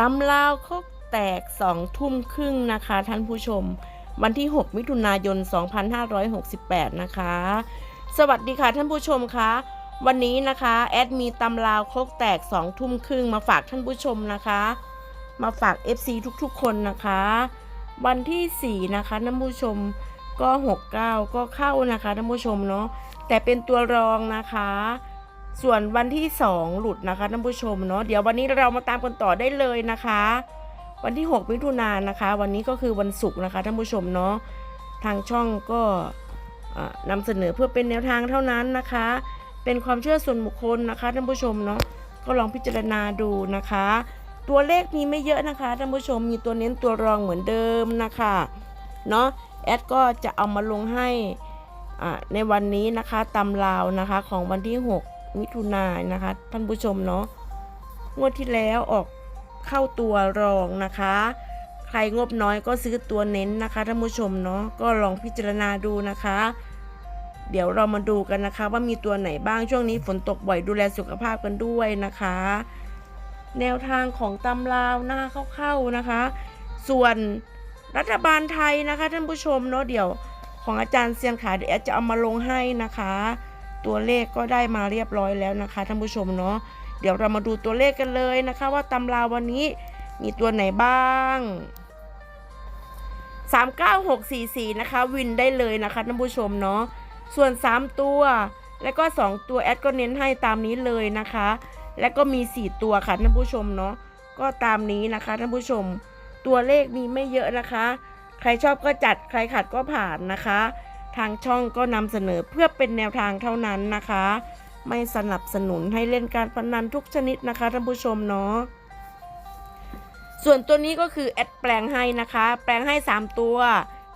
ตำลาวคกแตกสองทุ่มครึ่งนะคะ ท่านผู้ชม วันที่ 6 มิถุนายน 2568 นะคะ สวัสดีค่ะท่านผู้ชมคะวันนี้นะคะแอดมีตำลาวคกแตก2ทุ่มครึ่งมาฝากท่านผู้ชมนะคะ มาฝาก FC ทุกๆคนนะคะ วันที่ 4 นะคะท่านผู้ชมก็ 69 ก็เข้านะคะท่านผู้ชมเนาะแต่เป็นตัวรองนะคะ ส่วนวันที่ 2 หลุดนะคะท่านผู้ชมเนาะเดี๋ยววันนี้เรามาตามกันต่อได้เลยนะคะ วันที่ 6 มิถุนายนนะคะ วันนี้ก็คือวันศุกร์นะคะท่านผู้ชมเนาะทางช่องก็อ่านำเสนอเพื่อเป็นแนวทางเท่านั้นนะคะ เป็นความเชื่อส่วนบุคคลนะคะท่านผู้ชมเนาะก็ลองพิจารณาดูนะคะ ตัวเลขมีไม่เยอะนะคะท่านผู้ชมมีตัวเน้นตัวรองเหมือนเดิมนะคะเนาะแอดก็จะเอามาลงให้ในวันนี้นะคะตำราวนะคะของวันที่ 6 มิถุนายนนะคะ ท่านผู้ชมเนาะงวดที่แล้วออกเข้าตัวรองนะคะ ใครงบน้อยก็ซื้อตัวเน้นนะคะท่านผู้ชมเนาะก็ลองพิจารณาดูนะคะ เดี๋ยวเรามาดูกันนะคะ ว่ามีตัวไหนบ้างช่วงนี้ฝนตกบ่อยดูแลสุขภาพกันด้วยนะคะ แนวทางของตำราวหน้าเข้าๆนะคะ ส่วนรัฐบาลไทยนะคะท่านผู้ชมเนาะเดี๋ยวของอาจารย์เซียนขาเดี๋ยวจะเอามาลงให้นะคะ ตัวเลขก็ได้มาเรียบร้อยแล้วนะคะท่านผู้ชมเนาะเดี๋ยวเรามาดูตัวเลขกันเลยนะคะ ว่าตำราววันนี้มีตัวไหนบ้าง39644นะคะวินได้เลยนะคะท่านผู้ชมเนาะส่วน 3 ตัว แล้วก็ 2 ตัวแอดก็เน้นให้ตามนี้เลยนะคะ แล้วก็มี 4 ตัวค่ะท่านผู้ชมเนาะก็ตามนี้นะคะท่านผู้ชม ตัวเลขมีไม่เยอะนะคะ ใครชอบก็จัดใครขัดก็ผ่านนะคะ ทางช่องก็นำเสนอเพื่อเป็นแนวทางเท่านั้นนะคะ ไม่สนับสนุนให้เล่นการพนันทุกชนิดนะคะท่านผู้ชมเนาะส่วนตัวนี้ก็คือแอดแปลงให้นะคะ แปลงให้ 3 ตัว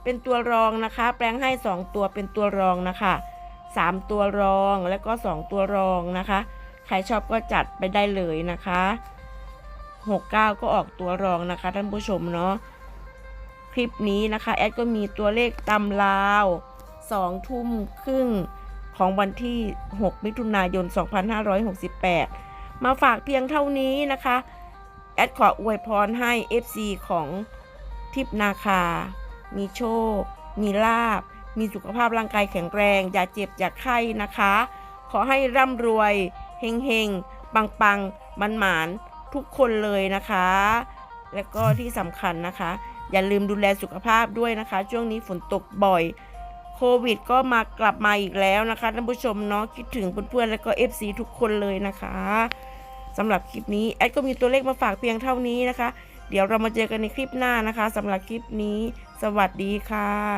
เป็นตัวรองนะคะ แปลงให้ 2 ตัวเป็นตัวรองนะคะ 3 ตัวรองแล้วก็ 2 ตัวรองนะคะ ใครชอบก็จัดไปได้เลยนะคะ 69 ก็ออกตัวรองนะคะท่านผู้ชมเนาะคลิปนี้นะคะแอดก็มีตัวเลขตำลาว 2 ทุ่มครึ่งของวันที่ 6 มิถุนายน 2568 มาฝากเพียงเท่านี้นะคะ แอดขออวยพรให้ FC ของทิพนาคา มีโชค มีลาบ มีสุขภาพร่างกายแข็งแรง อย่าเจ็บ อย่าไข้นะคะ ขอให้ร่ำรวย เฮงเฮงปังปังมันหมานทุกคนเลยนะคะ และก็ที่สำคัญนะคะ อย่าลืมดูแลสุขภาพด้วยนะคะ ช่วงนี้ฝนตกบ่อย โควิดก็มากลับมาอีกแล้วนะคะท่านผู้ชมเนาะคิดถึงเพื่อนๆและก็ FC ทุกคนเลยนะคะสำหรับคลิปนี้แอดก็มีตัวเลขมาฝากเพียงเท่านี้นะคะ เดี๋ยวเรามาเจอกันในคลิปหน้านะคะสำหรับคลิปนี้ สวัสดีค่ะ